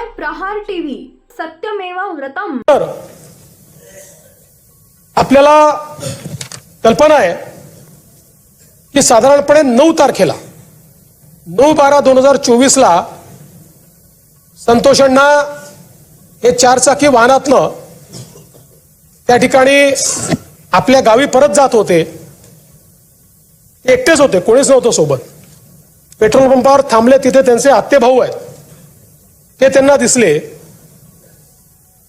पाहताय प्रहार टीव्ही. सत्यमेवा व्रतम. तर आपल्याला कल्पना आहे की साधारणपणे नऊ तारखेला नऊ बारा दोन हजार चोवीसला संतोषांना हे चारचाकी वाहनातनं त्या ठिकाणी आपल्या गावी परत जात होते. एकटेच होते कोणीच नव्हतं सोबत. पेट्रोल पंपावर थांबले तिथे त्यांचे आत्ते भाऊ आहेत. ते त्यांना दिसले.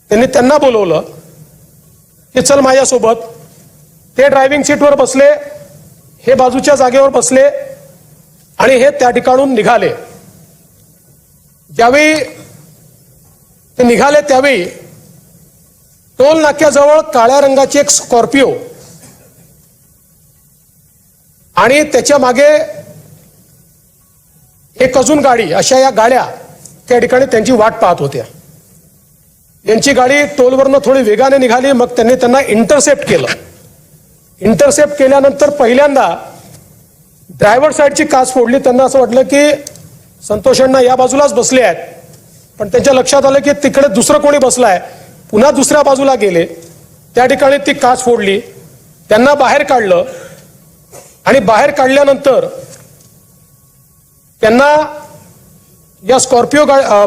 त्यांनी त्यांना बोलवलं की चल माझ्यासोबत. ते ड्रायव्हिंग सीटवर बसले हे बाजूच्या जागेवर बसले आणि हे त्या ठिकाणून निघाले. ज्यावेळी ते निघाले त्यावेळी टोल नाक्याजवळ काळ्या रंगाची एक स्कॉर्पिओ आणि त्याच्यामागे एक अजून गाडी अशा या गाड्या त्या ठिकाणी त्यांची वाट पाहत होत्या. यांची गाडी टोलवरनं थोडी वेगाने निघाली मग त्यांनी त्यांना इंटरसेप्ट केलं. इंटरसेप्ट केल्यानंतर पहिल्यांदा ड्रायव्हर साईडची काच फोडली. त्यांना असं वाटलं की संतोषांना या बाजूलाच बसले आहेत. पण त्यांच्या लक्षात आलं की तिकडे दुसरं कोणी बसलाय. पुन्हा दुसऱ्या बाजूला गेले. त्या ठिकाणी ती काच फोडली. त्यांना बाहेर काढलं. आणि बाहेर काढल्यानंतर त्यांना या स्कॉर्पिओ गा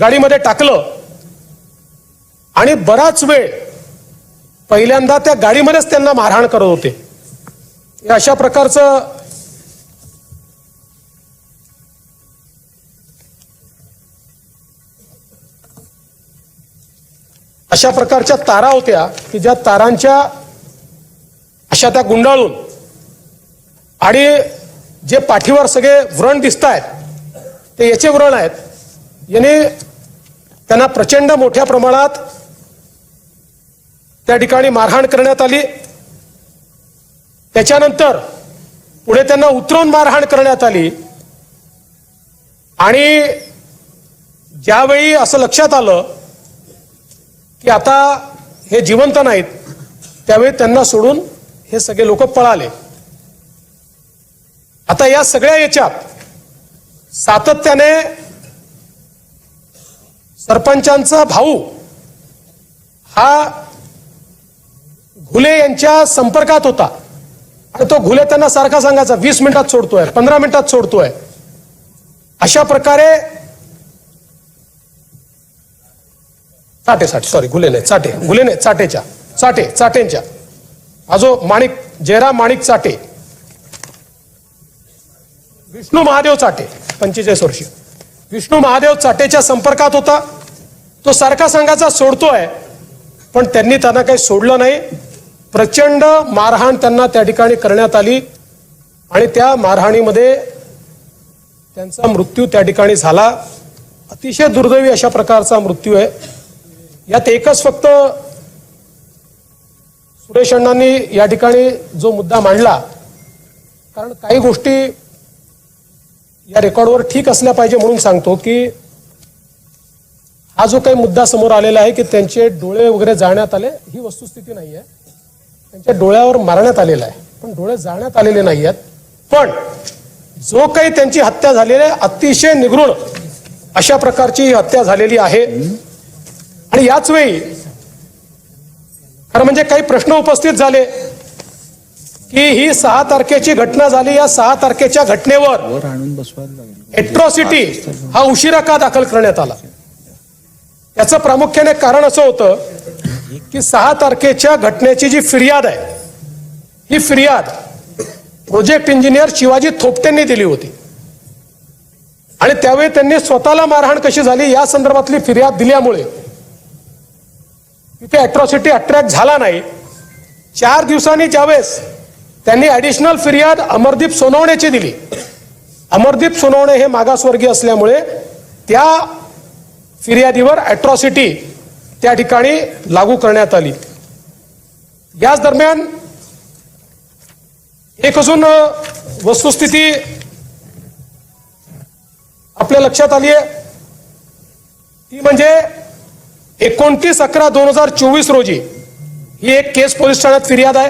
गाडीमध्ये टाकलं आणि बराच वेळ पहिल्यांदा त्या गाडीमध्येच त्यांना मारहाण करत होते. अशा प्रकारचं अशा प्रकारच्या तारा होत्या की ज्या तारांच्या अशा त्या गुंडाळून आणि जे पाठीवर सगळे व्रण दिसत आहेत ते याचे व्रण आहेत. याने त्यांना प्रचंड मोठ्या प्रमाणात त्या ठिकाणी मारहाण करण्यात आली. त्याच्यानंतर पुढे त्यांना उतरवून मारहाण करण्यात आली. आणि ज्यावेळी असं लक्षात आलं की आता हे जिवंत नाहीत त्यावेळी त्यांना सोडून हे सगळे लोक पळाले. आता या सगळ्या याच्यात सातत्याने सरपंचांचा भाऊ हा घुले यांच्या संपर्कात होता. आणि तो घुले त्यांना सारखा सांगायचा वीस मिनिटात सोडतोय पंधरा मिनिटात सोडतोय. अशा प्रकारे चाटे साठे सॉरी घुले नाही चाटे घुले नाही चाटेच्या चाटे चाटेंच्या. हा माणिक जयराम माणिक चाटे. विष्णू महादेव चाटे. पंचेचाळीस वर्षी विष्णू महादेव चाटेच्या संपर्कात होता. तो सारखा सांगायचा सोडतोय. पण त्यांनी त्यांना काही सोडलं नाही. प्रचंड मारहाण त्यांना त्या ठिकाणी करण्यात आली. आणि त्या मारहाणीमध्ये त्यांचा मृत्यू त्या ठिकाणी झाला. अतिशय दुर्दैवी अशा प्रकारचा मृत्यू आहे. यात एकच फक्त सुरेश अण्णांनी या ठिकाणी जो मुद्दा मांडला. कारण काही गोष्टी या रेकॉर्डवर ठीक असल्या पाहिजे म्हणून सांगतो की हा जो काही मुद्दा समोर आलेला आहे की त्यांचे डोळे वगैरे जाळण्यात आले ही वस्तुस्थिती नाही आहे त्यांच्या डोळ्यावर मारण्यात आलेला आहे. पण डोळे जाळण्यात आलेले नाही आहेत पण जो काही त्यांची हत्या झालेली आहे अतिशय निगृण अशा प्रकारची ही हत्या झालेली आहे. आणि याच वेळी खरं म्हणजे काही प्रश्न उपस्थित झाले. की ही सहा तारखेची घटना झाली. या सहा तारखेच्या घटनेवर एट्रॉसिटी हा उशिरा का दाखल करण्यात आला? याचं प्रामुख्याने कारण असं होतं की सहा तारखेच्या घटनेची जी फिर्याद आहे ही फिर्याद प्रोजेक्ट इंजिनियर शिवाजी थोपटेंनी दिली होती. आणि त्यावेळी त्यांनी स्वतःला मारहाण कशी झाली या संदर्भातली फिर्याद दिल्यामुळे तिथे अट्रॉसिटी अट्रॅक्ट झाला नाही. चार दिवसांनी ज्यावेळेस त्यांनी ऍडिशनल फिर्याद अमरदीप सोनवणेची दिली. अमरदीप सोनवणे हे मागासवर्गीय असल्यामुळे त्या फिर्यादीवर ॲट्रॉसिटी त्या ठिकाणी लागू करण्यात आली. याच दरम्यान एक अजून वस्तुस्थिती आपल्या लक्षात आली आहे ती म्हणजे एकोणतीस अकरा दोन हजार चोवीस रोजी ही एक केस पोलीस ठाण्यात फिर्याद आहे.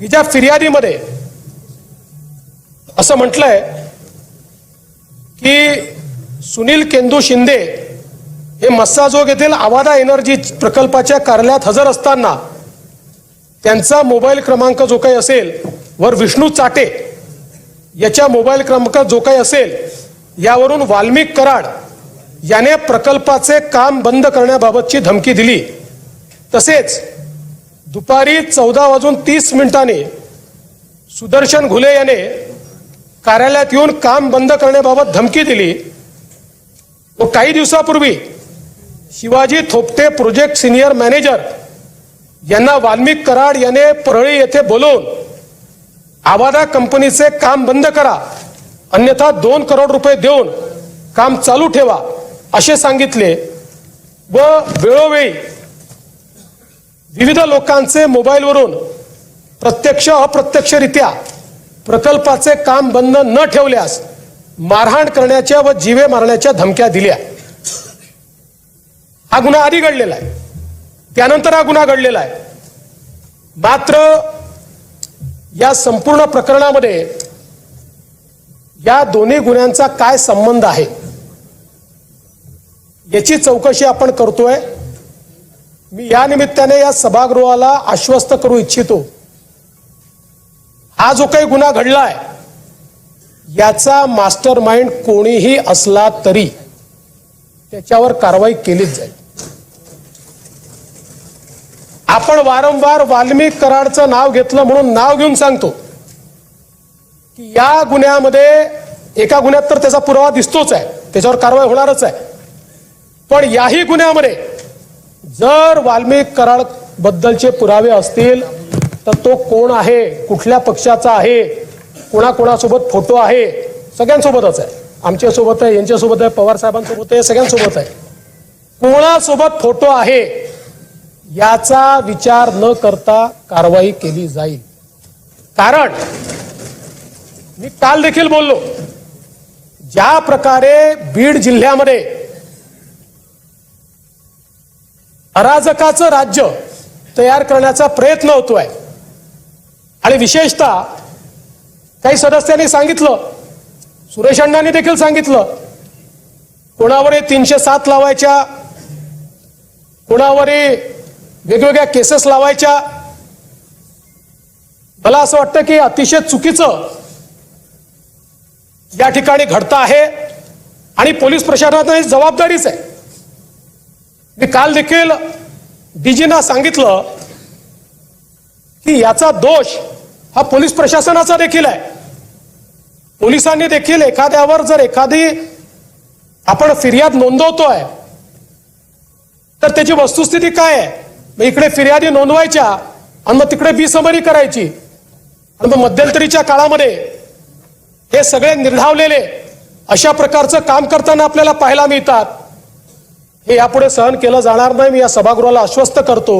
की ज्या फिर्यादीमध्ये असं म्हटलंय की सुनील केंदू शिंदे हे मस्साजोग येथील आवादा एनर्जी प्रकल्पाच्या कार्यालयात हजर असताना त्यांचा मोबाईल क्रमांक जो काही असेल वर विष्णू चाटे याच्या मोबाईल क्रमांक जो काही असेल यावरून वाल्मिक कराड याने प्रकल्पाचे काम बंद करण्याबाबतची धमकी दिली. तसेच दुपारी चौदा वाजून तीस मिनिटांनी सुदर्शन घुले याने कार्यालयात येऊन काम बंद करण्याबाबत धमकी दिली. व काही दिवसापूर्वी Shivaji Thopte project senior manager यांना वाल्मिक कराड याने परळी येथे बोलवून आवादा कंपनीचे काम बंद करा अन्यथा दोन करोड रुपये देऊन काम चालू ठेवा असे सांगितले व वेळोवेळी विविध लोकांचे मोबाईलवरून प्रत्यक्ष अप्रत्यक्षरित्या प्रकल्पाचे काम बंद न ठेवल्यास मारहाण करण्याच्या व जीवे मारण्याच्या धमक्या दिल्या. हा गुन्हा आधी घडलेला आहे. त्यानंतर हा गुन्हा घडलेला आहे. मात्र या संपूर्ण प्रकरणामध्ये या दोन्ही गुन्ह्यांचा काय संबंध आहे याची चौकशी आपण करतोय. मी या निमित्ताने या सभागृहाला आश्वस्त करू इच्छितो. हा जो काही गुन्हा घडलाय याचा मास्टर माइंड कोणीही असला तरी त्याच्यावर कारवाई केलीच जाईल. आपण वारंवार वाल्मिक कराडचं नाव घेतलं म्हणून नाव घेऊन सांगतो की या गुन्ह्यामध्ये एका गुन्ह्यात तर त्याचा पुरावा दिसतोच आहे त्याच्यावर कारवाई होणारच आहे. पण याही गुन्ह्यामध्ये जर वाल्मिक कराड बद्दलचे पुरावे असतील तर तो कोण आहे? कुठल्या पक्षाचा आहे? कोणाकोणासोबत फोटो आहे? सगळ्यांसोबतच आहे. आमच्यासोबत आहे यांच्यासोबत आहे पवार साहेबांसोबत आहे सगळ्यांसोबत आहे. कोणासोबत फोटो आहे? याचा विचार न करता कारवाई केली जाईल. कारण मी काल देखील बोललो ज्या प्रकारे बीड जिल्ह्यामध्ये अराजकाचं राज्य तयार करण्याचा प्रयत्न होतोय. आणि विशेषतः काही सदस्यांनी सांगितलं सुरेश अण्णांनी देखील सांगितलं कोणावरही तीनशे सात लावायच्या कोणावरही वेगवेगळ्या केसेस लावायच्या. मला असं वाटतं की अतिशय चुकीचं या ठिकाणी घडतं आहे आणि पोलीस प्रशासनाची जबाबदारीच आहे. मी काल देखील डीजीना सांगितलं की याचा दोष हा पोलीस प्रशासनाचा देखील आहे. पोलिसांनी देखील एखाद्यावर जर एखादी आपण फिर्याद नोंदवतोय तर त्याची वस्तुस्थिती काय आहे? मग इकडे फिर्यादी नोंदवायच्या आणि मग तिकडे बिसमरी करायची. आणि मग मध्यंतरीच्या काळामध्ये हे सगळे निर्धावलेले अशा प्रकारचं काम करताना आपल्याला पाहायला मिळतात. हे यापुढे सहन केलं जाणार नाही. मी या सभागृहाला आश्वस्त करतो.